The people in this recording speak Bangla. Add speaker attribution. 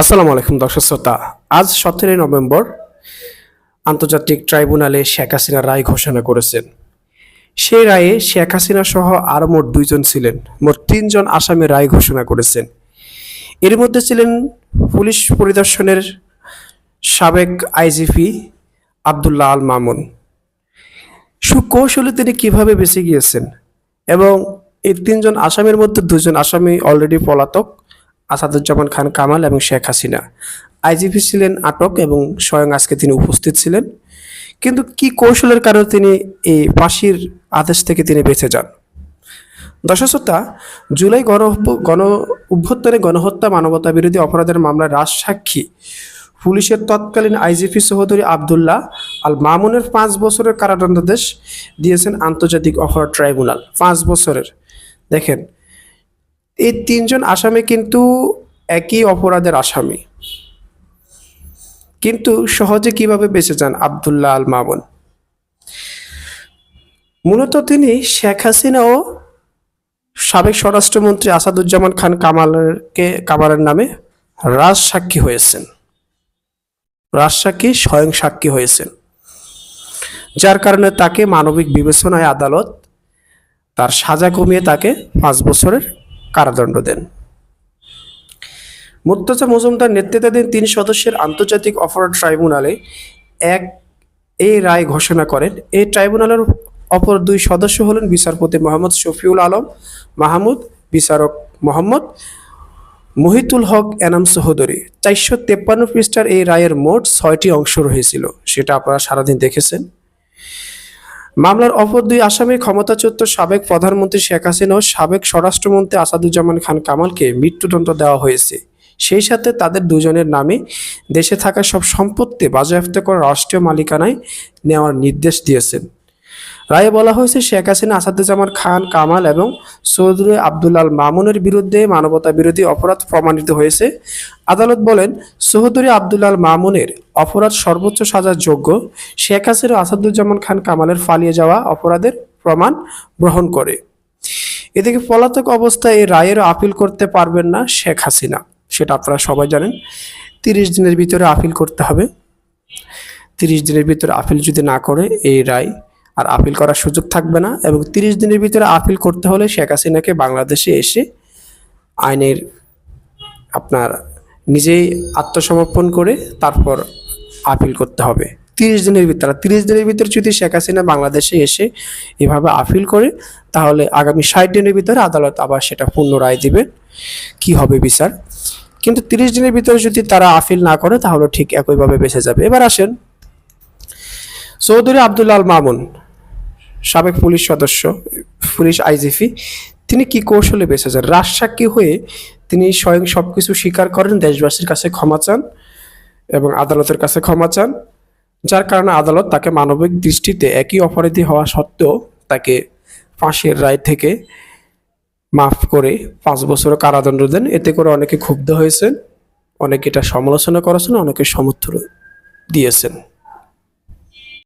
Speaker 1: আসসালামু আলাইকুম, দর্শক শ্রোতা। আজ সতেরোই নভেম্বর আন্তর্জাতিক ট্রাইব্যুনালে শেখ হাসিনা রায় ঘোষণা করেছেন। সেই রায়ে শেখ হাসিনা সহ আরও মোট দুইজন ছিলেন। মোট তিনজন আসামি রায় ঘোষণা করেছেন। এর মধ্যে ছিলেন পুলিশ পরিদর্শনের সাবেক আইজিপি আবদুল্লাহ আল মামুন। সুকৌশলে তিনি কীভাবে বেঁচে গিয়েছেন এবং এই তিনজন আসামির মধ্যে দুজন আসামি অলরেডি পলাতক। আসাদুজ্জামান খান কামাল এবং শেখ হাসিনা। আইজিপি ছিলেন আটক এবং স্বয়ং আজকে তিনি উপস্থিত ছিলেন। কিন্তু কি কৌশলের কারণে তিনি এই ফাঁসির আদেশ থেকে তিনি বেঁচে যান? দশশতা জুলাই গণ গণ অভ্যুত্থানে গণহত্যা, মানবতা বিরোধী অপরাধের মামলায় রাজসাক্ষী পুলিশের তৎকালীন আইজিপি সহোদরী আবদুল্লাহ আল মামুনের পাঁচ বছরের কারাদণ্ডাদেশ দিয়েছেন আন্তর্জাতিক অপরাধ ট্রাইব্যুনাল। পাঁচ বছরের। দেখেন এই তিনজন আসামি কিন্তু একই অপরাধের আসামি। কিন্তু সহজে কীভাবে বেঁচে যান আবদুল্লাহ আল মামুন? মূলত তিনি শেখ হাসিনা ও সাবেক স্বরাষ্ট্রমন্ত্রী আসাদুজ্জামান খান কামালকে, কামালের নামে রাজ সাক্ষী হয়েছেন। রাজ সাক্ষী স্বয়ং সাক্ষী হয়েছেন। যার কারণে তাকে মানবিক বিবেচনায় আদালত তার সাজা কমিয়ে তাকে পাঁচ বছরের কারাদণ্ড দেন। মুর্তজা মজুমদার নেতৃত্বাধীন তিন সদস্যের আন্তর্জাতিক অপরাধ ট্রাইব্যুনালে এক এই রায় ঘোষণা করেন। এই ট্রাইব্যুনালের অপর দুই সদস্য হলেন বিচারপতি মোহাম্মদ শফিউল আলম, মাহমুদ বিচারক মোহাম্মদ মহিতুল হক, এনাম চৌধুরী। চারশো তেপ্পান্ন পৃষ্ঠার এই রায়ের মোট ছয়টি অংশ রয়েছিল, সেটা আপনারা সারাদিন দেখেছেন। মামলার অপর দুই আসামি ক্ষমতাচ্যুত সাবেক প্রধানমন্ত্রী শেখ হাসিনা ও সাবেক স্বরাষ্ট্রমন্ত্রী আসাদুজ্জামান খান কামালকে মৃত্যুদণ্ড দেওয়া হয়েছে। সেই সাথে তাদের দুজনের নামে দেশে থাকা সব সম্পত্তি বাজেয়াপ্ত করে রাষ্ট্রীয় মালিকানায় নেওয়ার নির্দেশ দিয়েছেন। রায়ে বলা হয়েছে, শেখ হাসিনা, আসাদুজ্জামান খান, কামাল এবং চৌধুরী আব্দুল্লাল মামুনের বিরুদ্ধে মানবতা বিরোধী অপরাধ প্রমাণিত হয়েছে। আদালত বলেন চৌধুরী আব্দুল্লাল মামুনের অপরাধ সর্বোচ্চ সাজার যোগ্য শেখ হাসিনা, আসাদুজ্জামান খান, কামালের পালিয়ে যাওয়া অপরাধের প্রমাণ গ্রহণ করে। এদিকে পলাতক অবস্থায় এই রায়ের আপিল করতে পারবেন না শেখ হাসিনা। সেটা আপনারা সবাই জানেন। তিরিশ দিনের ভিতরে আপিল করতে হবে। তিরিশ দিনের ভিতরে আপিল যদি না করে, এই রায় আর আপিল করার সুযোগ থাকবে না এবং তিরিশ দিনের ভিতরে আপিল করতে হলে শেখ হাসিনাকে বাংলাদেশে এসে আইনের আপনার নিজেই আত্মসমর্পণ করে তারপর আপিল করতে হবে। তিরিশ দিনের ভিতরে তিরিশ দিনের ভিতরে যদি শেখ হাসিনা বাংলাদেশে এসে এভাবে আপিল করে, তাহলে আগামী ষাট দিনের ভিতরে আদালত আবার সেটা পূর্ণ রায় দিবে। কি হবে বিচার? কিন্তু তিরিশ দিনের ভিতরে যদি তারা আপিল না করে, তাহলে ঠিক একইভাবে বেঁচে যাবে। এবার আসেন চৌধুরী আব্দুল্লাহ আল মামুন। সাবেক পুলিশ সদস্য, পুলিশ আইজিপি, তিনি কি কৌশলে বেঁচে যান রাজসাক্ষী হয়ে তিনি স্বয়ং সব কিছু স্বীকার করেন, দেশবাসীর কাছে ক্ষমা চান এবং আদালতের কাছে ক্ষমা চান, যার কারণে আদালত তাকে মানবিক দৃষ্টিতে একই অপরাধী হওয়া সত্ত্বেও তাকে ফাঁসির রায় থেকে মাফ করে পাঁচ বছর কারাদণ্ড দেন। এতে করে অনেকে ক্ষুব্ধ হয়েছেন, অনেকে এটা সমালোচনা করেছেন, অনেকে সমর্থন দিয়েছেন।